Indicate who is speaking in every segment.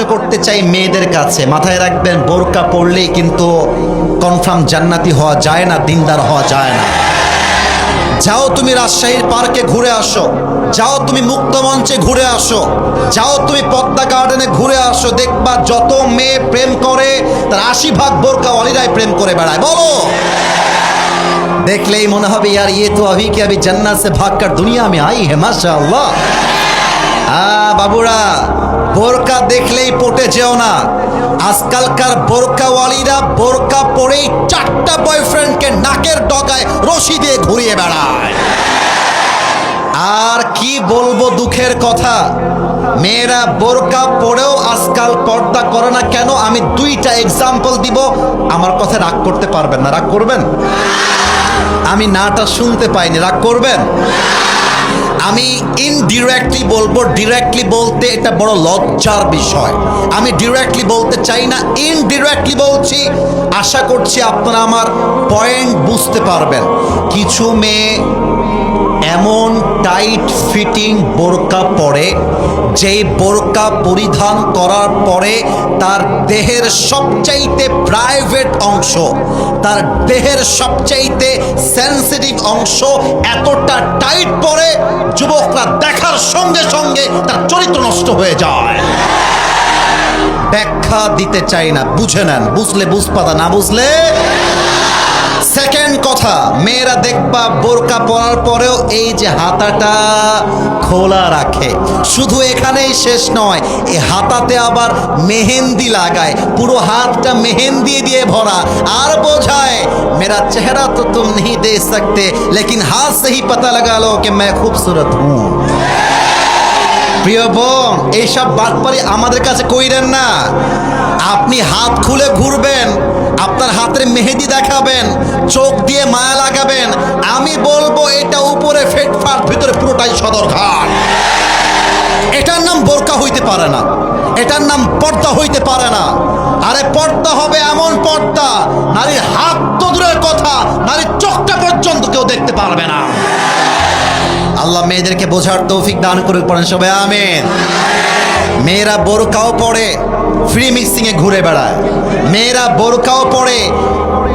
Speaker 1: সাহায্য করতে চাই মেয়েদের কাছে। মাথায় রাখবেন, বোরকা পড়লেই কিন্তু কনফার্ম জান্নাতি হওয়া যায় না, দিনদার হওয়া যায় না। যাও তুমি রাজশাহীর পার্কে ঘুরে আসো। যাও তুমি মুক্ত মঞ্চে ঘুরে আসো। যাও তুমি পদ্মা গার্ডেনে ঘুরে আসো। দেখবা যত মেয়ে প্রেম করে, তার আশি ভাগ বোরকা অলিরাই প্রেম করে বেড়ায়। বলো! দেখলেই মনে হবে, ইয়ার ইয়ে তো আভি কি আভি জান্নাত সে ভাগ কার দুনিয়া আমি আই হে, মাশাআল্লাহ। আল্লাহ বাবুরা, বোরকা দেখলেই পটে যেও না। আজকালকার বোরকাওয়ালিরা বোরকা পরেই চারটা বয়ফ্রেন্ডকে নাকের ডগায় রশি দিয়ে ঘুরিয়ে বেড়ায়। আর কি বলব দুঃখের কথা? মেয়েরা বোরকা পরেও আজকাল পর্দা করে না কেন? আমি দুইটা এক্সাম্পল দিব। আমার কথা রাগ করতে পারবেন না। রাগ করবেন? আমি নাটা শুনতে পাইনি। রাগ করবেন? আমি ইনডিরেক্টলি বলব ডিরেক্টলি বলতে এটা বড় লজ্জার বিষয়। আমি ডিরেক্টলি বলতে চাই না ইনডিরেক্টলি বলছি। আশা করছি আপনারা আমার পয়েন্ট বুঝতে পারবেন। কিছু মেয়ে এমন টাইট ফিটিং বোরকা পরে, যেই বোরকা পরিধান করার পরে তার দেহের সবচাইতে প্রাইভেট অংশ, তার দেহের সবচাইতে সেন্সিটিভ অংশ এতটা টাইট পরে যুবকরা দেখার সঙ্গে সঙ্গে তার চরিত্র নষ্ট হয়ে যায়। ব্যাখ্যা দিতে চাই না, বুঝে নেন, বুঝলে বুঝপাতা, না বুঝলে সেকেন্ড কথা মেয়েরা দেখবা বোরকা পরার পরেও এই যে হাতাটা খোলা রাখে শুধু এখানেই শেষ নয় এই হাতাতে আবার মেহেন্দি লাগায় পুরো হাতটা মেহেন্দি দিয়ে ভরা আর বোঝায় মেরা চেহারা তো তুম नहीं दे सकते लेकिन हाथ से ही पता लगा लो कि मैं खूबसूरत हूँ প্রিয় বোন এইসব বাটপারি আমাদের কাছে কইরেন না আপনি হাত খুলে ঘুরবেন আপনার হাতের মেহেদি দেখাবেন, চোখ দিয়ে মায়া লাগাবেন। আমি বলব, এটা উপরে ফেটফাট, ভিতরে পুরোটাই সদর ঘাট। এটার নাম বোরকা হইতে পারে না। এটার নাম পর্দা হইতে পারে না। আরে, পর্দা হবে এমন পর্দা, নারীর হাত তো দূরের কথা, নারীর চোখটা পর্যন্ত কেউ দেখতে পারবে না। আল্লাহ মেয়েদেরকে বোঝার তৌফিক দান করে পড়েন সবাই, আমেন। মেয়েরা বোরকাও পড়ে ফ্রি মিক্সিং এ ঘুরে বেড়ায়। মেয়েরা বোরকাও পড়ে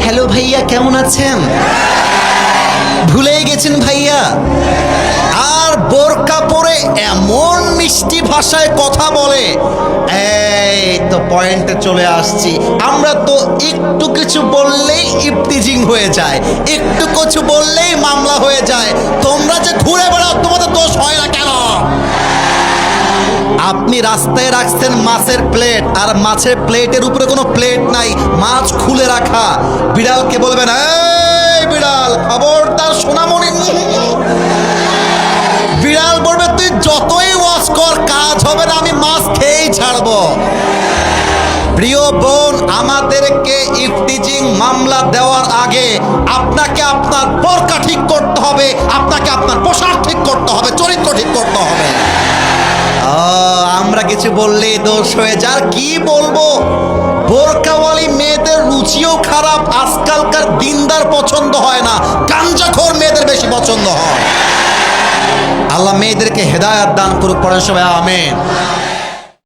Speaker 1: হ্যালো ভাইয়া, কেমন আছেন? ভুলেই গেছেন ভাইয়া। আর বোরকা পরে এমন মিষ্টি ভাষায় কথা বলে পয়েন্টে চলে আসছি। আমরা তো একটু কিছু বললেই ইফতিজিং হয়ে যায়, একটু কিছু বললেই মামলা হয়ে যায়। তোমরা যে ঘুরে বেড়াও, তোমাদের দোষ হয় না কেন? আপনি রাস্তায় রাখছেন মাছের প্লেট, আর মাছের প্লেটের উপরে কোনো প্লেট নাই, মাছ খুলে রাখা। বিড়ালকে বলবেন, এই বিড়াল, খবরদার সোনামণি বিড়াল বলবে, তুই যতই ওয়াশ কর, কাজ হবে না, আমি মাছ খেয়েই ছাড়বো। প্রিয় বোন, আমাদেরকে ইফতিজিং মামলা দেওয়ার আগে আপনাকে আপনার পরকা ঠিক করতে হবে, আপনাকে আপনার পোশাক ঠিক করতে হবে, চরিত্র ঠিক করতে হবে। আমরা কিছু বললেই দোষ হয়ে যার কি বলব? বোরকাওয়ালি মেয়েদের রুচিও খারাপ, আজকালকার দিনদার পছন্দ হয় না, গাঞ্জাখোর মেয়েদের বেশি পছন্দ হয়। আল্লাহ মেয়েদেরকে হেদায়াত দান করুক, পড়েন সবাই, আমেন।